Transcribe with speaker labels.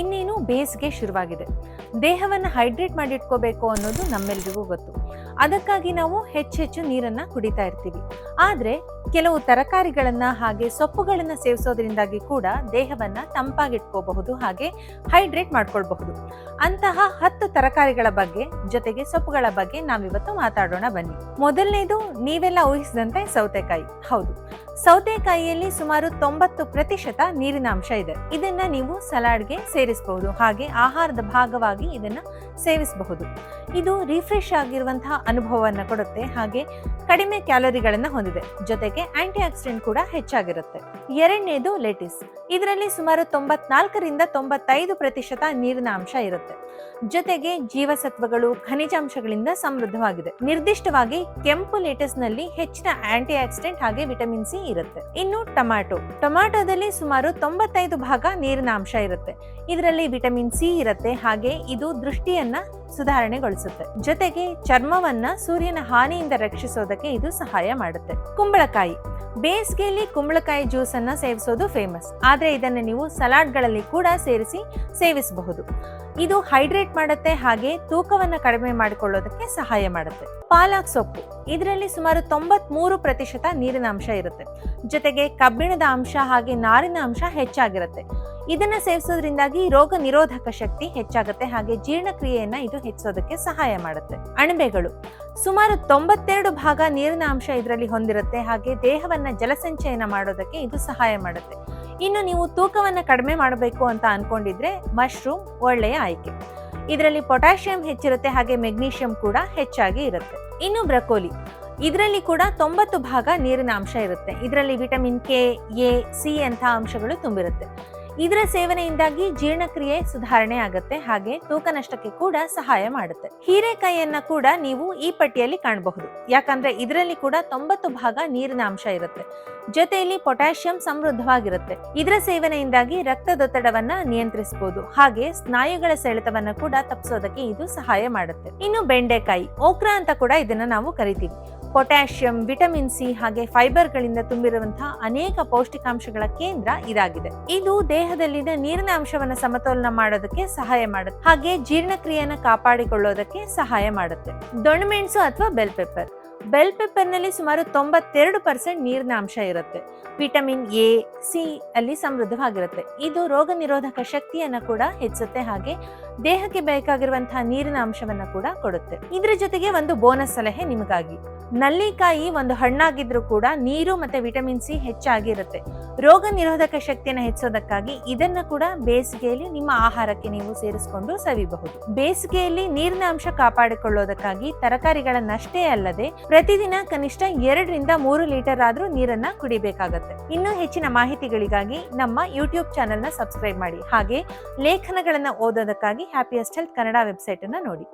Speaker 1: ಇನ್ನೇನು ಬೇಸಿಗೆ ಶುರುವಾಗಿದೆ. ದೇಹವನ್ನು ಹೈಡ್ರೇಟ್ ಮಾಡಿ ಇಟ್ಕೋಬೇಕು ಅನ್ನೋದು ನಮ್ಮೆಲ್ರಿಗೂ ಗೊತ್ತು. ಅದಕ್ಕಾಗಿ ನಾವು ಹೆಚ್ಚೆಚ್ಚು ನೀರನ್ನ ಕುಡಿತಾ ಇರ್ತೀವಿ. ಆದ್ರೆ ಕೆಲವು ತರಕಾರಿಗಳನ್ನು ಹಾಗೆ ಸೊಪ್ಪುಗಳನ್ನು ಸೇವಿಸೋದ್ರಿಂದಾಗಿ ಕೂಡ ದೇಹವನ್ನು ತಂಪಾಗಿಟ್ಕೋಬಹುದು, ಹಾಗೆ ಹೈಡ್ರೇಟ್ ಮಾಡ್ಕೊಳ್ಬಹುದು. ಅಂತಹ ಹತ್ತು ತರಕಾರಿಗಳ ಬಗ್ಗೆ ಜೊತೆಗೆ ಸೊಪ್ಪುಗಳ ಬಗ್ಗೆ ನಾವಿವತ್ತು ಮಾತಾಡೋಣ ಬನ್ನಿ. ಮೊದಲನೇದು ನೀವೆಲ್ಲ ಊಹಿಸಿದಂತೆ ಸೌತೆಕಾಯಿ. ಹೌದು. ಸೌತೆಕಾಯಿಯಲ್ಲಿ ಸುಮಾರು ತೊಂಬತ್ತು ಪ್ರತಿಶತ ನೀರಿನ ಅಂಶ ಇದೆ. ಇದನ್ನ ನೀವು ಸಲಾಡ್ಗೆ ಸೇರಿಸಬಹುದು ಹಾಗೆ ಆಹಾರದ ಭಾಗವಾಗಿ ಇದನ್ನು ಸೇವಿಸಬಹುದು. ಇದು ರಿಫ್ರೆಶ್ ಆಗಿರುವಂತಹ ಅನುಭವವನ್ನು ಕೊಡುತ್ತೆ. ಹಾಗೆ ಕಡಿಮೆ ಕ್ಯಾಲೋರಿಗಳನ್ನ ಹೊಂದಿದೆ. ಜೊತೆಗೆ ಆಂಟಿ ಆಕ್ಸಿಡೆಂಟ್ ಕೂಡ ಹೆಚ್ಚಾಗಿರುತ್ತೆ. ಎರಡನೇದು ಲೆಟಿಸ್ ಇದರಲ್ಲಿ ಸುಮಾರು ತೊಂಬತ್ನಾಲ್ಕರಿಂದ ತೊಂಬತ್ತೈದು ಪ್ರತಿಶತ ನೀರಿನ ಅಂಶ ಇರುತ್ತೆ. ಜೊತೆಗೆ ಜೀವಸತ್ವಗಳು, ಖನಿಜಾಂಶಗಳಿಂದ ಸಮೃದ್ಧವಾಗಿದೆ. ನಿರ್ದಿಷ್ಟವಾಗಿ ಕೆಂಪು ಲೆಟಸ್ನಲ್ಲಿ ಹೆಚ್ಚಿನ ಆಂಟಿ ಆಕ್ಸಿಡೆಂಟ್ ಹಾಗೆ ವಿಟಮಿನ್ ಸಿ ಇರುತ್ತೆ. ಇನ್ನು ಟೊಮ್ಯಾಟೊ ಟೊಮ್ಯಾಟೊದಲ್ಲಿ ಸುಮಾರು ತೊಂಬತ್ತೈದು ಭಾಗ ನೀರಿನ ಅಂಶ ಇರುತ್ತೆ. ಇದರಲ್ಲಿ ವಿಟಮಿನ್ ಸಿ ಇರುತ್ತೆ. ಹಾಗೆ ಇದು ದೃಷ್ಟಿಯನ್ನ ಸುಧಾರಣೆಗೊಳಿಸುತ್ತೆ. ಜೊತೆಗೆ ಚರ್ಮವನ್ನ ಸೂರ್ಯನ ಹಾನಿಯಿಂದ ರಕ್ಷಿಸೋದಕ್ಕೆ ಇದು ಸಹಾಯ ಮಾಡುತ್ತೆ. ಕುಂಬಳಕಾಯಿ. ಬೇಸಿಗೆಯಲ್ಲಿ ಕುಂಬಳಕಾಯಿ ಜ್ಯೂಸ್ ಅನ್ನ ಸೇವಿಸೋದು ಫೇಮಸ್ ಆದ್ರೆ ಇದನ್ನ ನೀವು ಸಲಾಡ್ಗಳಲ್ಲಿ ಕೂಡ ಸೇರಿಸಿ ಸೇವಿಸಬಹುದು. ಇದು ಹೈಡ್ರೇಟ್ ಮಾಡುತ್ತೆ, ಹಾಗೆ ತೂಕವನ್ನ ಕಡಿಮೆ ಮಾಡಿಕೊಳ್ಳೋದಕ್ಕೆ ಸಹಾಯ ಮಾಡುತ್ತೆ. ಪಾಲಕ್ ಸೊಪ್ಪು. ಇದರಲ್ಲಿ ಸುಮಾರು ತೊಂಬತ್ ಮೂರು ಪ್ರತಿಶತ ನೀರಿನ ಅಂಶ ಇರುತ್ತೆ. ಜೊತೆಗೆ ಕಬ್ಬಿಣದ ಅಂಶ ಹಾಗೆ ನಾರಿನ ಅಂಶ ಹೆಚ್ಚಾಗಿರುತ್ತೆ. ಇದನ್ನ ಸೇವಿಸೋದ್ರಿಂದಾಗಿ ರೋಗ ನಿರೋಧಕ ಶಕ್ತಿ ಹೆಚ್ಚಾಗುತ್ತೆ. ಹಾಗೆ ಜೀರ್ಣಕ್ರಿಯೆಯನ್ನ ಇದು ಹೆಚ್ಚಿಸೋದಕ್ಕೆ ಸಹಾಯ ಮಾಡುತ್ತೆ. ಅಣಬೆಗಳು. ಸುಮಾರು ತೊಂಬತ್ತೆರಡು ಭಾಗ ನೀರಿನ ಅಂಶ ಇದರಲ್ಲಿ ಹೊಂದಿರುತ್ತೆ. ಹಾಗೆ ದೇಹವನ್ನ ಜಲಸಂಚಯನ ಮಾಡೋದಕ್ಕೆ ಇದು ಸಹಾಯ ಮಾಡುತ್ತೆ. ಇನ್ನು ನೀವು ತೂಕವನ್ನ ಕಡಿಮೆ ಮಾಡಬೇಕು ಅಂತ ಅನ್ಕೊಂಡಿದ್ರೆ ಮಶ್ರೂಮ್ ಒಳ್ಳೆಯ ಆಯ್ಕೆ. ಇದರಲ್ಲಿ ಪೊಟ್ಯಾಷಿಯಂ ಹೆಚ್ಚಿರುತ್ತೆ. ಹಾಗೆ ಮೆಗ್ನೀಷಿಯಂ ಕೂಡ ಹೆಚ್ಚಾಗಿ ಇರುತ್ತೆ. ಇನ್ನು ಬ್ರಕೋಲಿ. ಇದರಲ್ಲಿ ಕೂಡ ತೊಂಬತ್ತು ಭಾಗ ನೀರಿನ ಅಂಶ ಇರುತ್ತೆ. ಇದರಲ್ಲಿ ವಿಟಮಿನ್ ಕೆ, ಎ, ಸಿ ಅಂತ ಅಂಶಗಳು ತುಂಬಿರುತ್ತೆ. ಇದರ ಸೇವನೆಯಿಂದಾಗಿ ಜೀರ್ಣಕ್ರಿಯೆ ಸುಧಾರಣೆ ಆಗುತ್ತೆ, ಹಾಗೆ ತೂಕ ನಷ್ಟಕ್ಕೆ ಕೂಡ ಸಹಾಯ ಮಾಡುತ್ತೆ. ಹೀರೆಕಾಯಿಯನ್ನ ಕೂಡ ನೀವು ಈ ಪಟ್ಟಿಯಲ್ಲಿ ಕಾಣಬಹುದು. ಯಾಕಂದ್ರೆ ಇದರಲ್ಲಿ ಕೂಡ ತೊಂಬತ್ತು ಭಾಗ ನೀರಿನ ಅಂಶ ಇರುತ್ತೆ. ಜೊತೆಯಲ್ಲಿ ಪೊಟ್ಯಾಷಿಯಂ ಸಮೃದ್ಧವಾಗಿರುತ್ತೆ. ಇದರ ಸೇವನೆಯಿಂದಾಗಿ ರಕ್ತದೊತ್ತಡವನ್ನ ನಿಯಂತ್ರಿಸಬಹುದು ಹಾಗೆ ಸ್ನಾಯುಗಳ ಸೆಳೆತವನ್ನ ಕೂಡ ತಪ್ಪಿಸೋದಕ್ಕೆ ಇದು ಸಹಾಯ ಮಾಡುತ್ತೆ. ಇನ್ನು ಬೆಂಡೆಕಾಯಿ, ಓಕ್ರಾ ಅಂತ ಕೂಡ ಇದನ್ನ ನಾವು ಕರಿತೀವಿ. ಪೊಟ್ಯಾಷಿಯಂ, ವಿಟಮಿನ್ ಸಿ ಹಾಗೆ ಫೈಬರ್ಗಳಿಂದ ತುಂಬಿರುವಂತಹ ಅನೇಕ ಪೌಷ್ಟಿಕಾಂಶಗಳ ಕೇಂದ್ರ ಇದಾಗಿದೆ. ಇದು ದೇಹದಲ್ಲಿನ ನೀರಿನ ಅಂಶವನ್ನು ಸಮತೋಲನ ಮಾಡೋದಕ್ಕೆ ಸಹಾಯ ಮಾಡುತ್ತೆ. ಹಾಗೆ ಜೀರ್ಣಕ್ರಿಯೆಯನ್ನ ಕಾಪಾಡಿಕೊಳ್ಳೋದಕ್ಕೆ ಸಹಾಯ ಮಾಡುತ್ತೆ. ದೊಣ್ಣಮೆಣಸು ಅಥವಾ ಬೆಲ್ ಪೆಪ್ಪರ್. ಬೆಲ್ ಪೆಪ್ಪರ್ನಲ್ಲಿ ಸುಮಾರು ತೊಂಬತ್ತೆರಡು ಪರ್ಸೆಂಟ್ ನೀರಿನ ಅಂಶ ಇರುತ್ತೆ. ವಿಟಮಿನ್ ಎ, ಸಿ ಅಲ್ಲಿ ಸಮೃದ್ಧವಾಗಿರುತ್ತೆ. ಇದು ರೋಗ ನಿರೋಧಕ ಶಕ್ತಿಯನ್ನ ಕೂಡ ಹೆಚ್ಚುತ್ತೆ ಹಾಗೆ ದೇಹಕ್ಕೆ ಬೇಕಾಗಿರುವಂತಹ ನೀರಿನ ಅಂಶವನ್ನ ಕೂಡ ಕೊಡುತ್ತೆ. ಇದರ ಜೊತೆಗೆ ಒಂದು ಬೋನಸ್ ಸಲಹೆ ನಿಮಗಾಗಿ. ನಲ್ಲಿಕಾಯಿ ಒಂದು ಹಣ್ಣಾಗಿದ್ರೂ ಕೂಡ ನೀರು ಮತ್ತೆ ವಿಟಮಿನ್ ಸಿ ಹೆಚ್ಚಾಗಿರುತ್ತೆ. ರೋಗ ನಿರೋಧಕ ಶಕ್ತಿಯನ್ನು ಹೆಚ್ಚೋದಕ್ಕಾಗಿ ಇದನ್ನು ಕೂಡ ಬೇಸಿಗೆಯಲ್ಲಿ ನಿಮ್ಮ ಆಹಾರಕ್ಕೆ ನೀವು ಸೇರಿಸಿಕೊಂಡು ಸವಿಬಹುದು. ಬೇಸಿಗೆಯಲ್ಲಿ ನೀರಿನ ಅಂಶ ಕಾಪಾಡಿಕೊಳ್ಳೋದಕ್ಕಾಗಿ ತರಕಾರಿಗಳನ್ನಷ್ಟೇ ಅಲ್ಲದೆ ಪ್ರತಿದಿನ ಕನಿಷ್ಠ ಎರಡರಿಂದ ಮೂರು ಲೀಟರ್ ಆದ್ರೂ ನೀರನ್ನ ಕುಡಿಬೇಕಾಗತ್ತೆ. ಇನ್ನೂ ಹೆಚ್ಚಿನ ಮಾಹಿತಿಗಳಿಗಾಗಿ ನಮ್ಮ ಯೂಟ್ಯೂಬ್ ಚಾನೆಲ್ನ ಸಬ್ಸ್ಕ್ರೈಬ್ ಮಾಡಿ. ಹಾಗೆ ಲೇಖನಗಳನ್ನು ಓದೋದಕ್ಕಾಗಿ ಹ್ಯಾಪಿಯಸ್ಟ್ ಹೆಲ್ತ್ ಕನ್ನಡ ವೆಬ್ಸೈಟ್ ಅನ್ನು ನೋಡಿ.